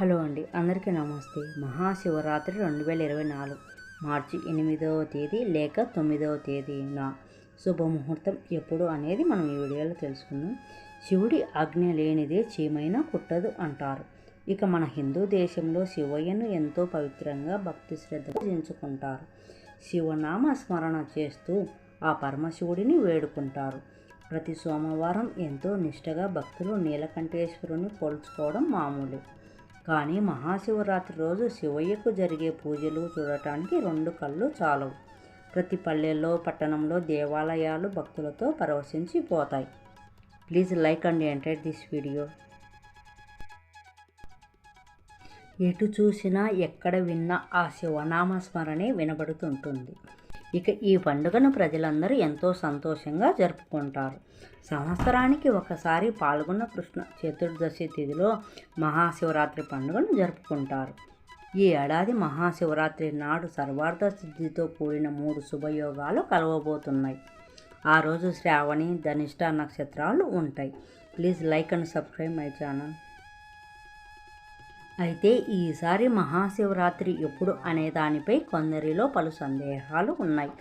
Hello అండి అందరికీ నమస్తే. మహాశివరాత్రి రెండు వేల ఇరవై నాలుగు మార్చి ఎనిమిదవ తేదీ లేక తొమ్మిదవ తేదీన శుభముహూర్తం ఎప్పుడు అనేది మనం ఈ వీడియోలో తెలుసుకుందాం. శివుడి ఆజ్ఞ లేనిదే చీమైనా కుట్టదు అంటారు. ఇక మన హిందూ దేశంలో శివయ్యను ఎంతో పవిత్రంగా భక్తి శ్రద్ధ పూజించుకుంటారు. శివనామ స్మరణ చేస్తూ ఆ పరమశివుడిని వేడుకుంటారు. ప్రతి సోమవారం ఎంతో నిష్టగా భక్తులు నీలకంఠేశ్వరుని పోల్చుకోవడం మామూలు. కానీ మహాశివరాత్రి రోజు శివయ్యకు జరిగే పూజలు చూడటానికి రెండు కళ్ళు చాలవు. ప్రతి పల్లెల్లో పట్టణంలో దేవాలయాలు భక్తులతో పరవశించిపోతాయి please like and enter this video. ఎటు చూసినా ఎక్కడ విన్నా ఆ శివనామ స్మరణే వినబడుతుంటుంది. ఇక ఈ పండుగను ప్రజలందరూ ఎంతో సంతోషంగా జరుపుకుంటారు. సంవత్సరానికి ఒకసారి పాల్గొన్న కృష్ణ చతుర్దశి తిథిలో మహాశివరాత్రి పండుగను జరుపుకుంటారు. ఈ ఏడాది మహాశివరాత్రి నాడు సర్వార్థ సిద్ధితో కూడిన మూడు శుభయోగాలు కలవబోతున్నాయి. ఆ రోజు శ్రావణి ధనిష్ట నక్షత్రాలు ఉంటాయి. Please like and subscribe my channel. అయితే ఈసారి మహాశివరాత్రి ఎప్పుడు అనే దానిపై కొందరిలో పలు సందేహాలు ఉన్నాయి.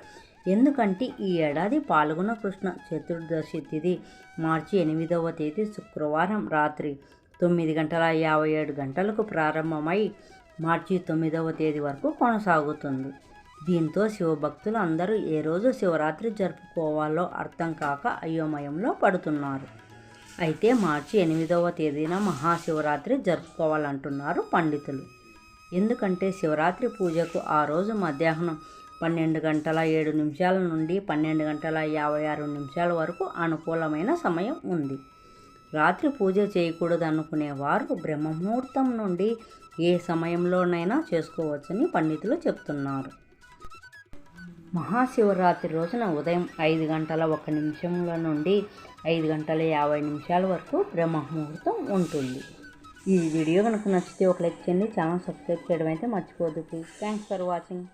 ఎందుకంటే ఈ ఏడాది పాల్గొన కృష్ణ చతుర్దశి తిథి మార్చి ఎనిమిదవ తేదీ శుక్రవారం రాత్రి తొమ్మిది గంటల యాభై ఏడు గంటలకు ప్రారంభమై మార్చి తొమ్మిదవ తేదీ వరకు కొనసాగుతుంది. దీంతో శివభక్తులు అందరూ ఏ రోజు శివరాత్రి జరుపుకోవాలో అర్థం కాక అయోమయంలో పడుతున్నారు. అయితే మార్చి ఎనిమిదవ తేదీన మహాశివరాత్రి జరుపుకోవాలంటున్నారు పండితులు. ఎందుకంటే శివరాత్రి పూజకు ఆ రోజు మధ్యాహ్నం పన్నెండు గంటల ఏడు నిమిషాల నుండి పన్నెండు గంటల యాభై ఆరు నిమిషాల వరకు అనుకూలమైన సమయం ఉంది. రాత్రి పూజ చేయకూడదనుకునే వారు బ్రహ్మముహూర్తం నుండి ఏ సమయంలోనైనా చేసుకోవచ్చని పండితులు చెప్తున్నారు. మహాశివరాత్రి రోజున ఉదయం ఐదు గంటల ఒక నిమిషముల నుండి ఐదు గంటల యాభై నిమిషాల వరకు బ్రహ్మముహూర్తం ఉంటుంది. ఈ వీడియో కనుక నచ్చితే ఒక లైక్ చేయండి ఛానల్ సబ్స్క్రైబ్ చేయడం అయితే మర్చిపోదు ప్లీజ్ థ్యాంక్స్ ఫర్ వాచింగ్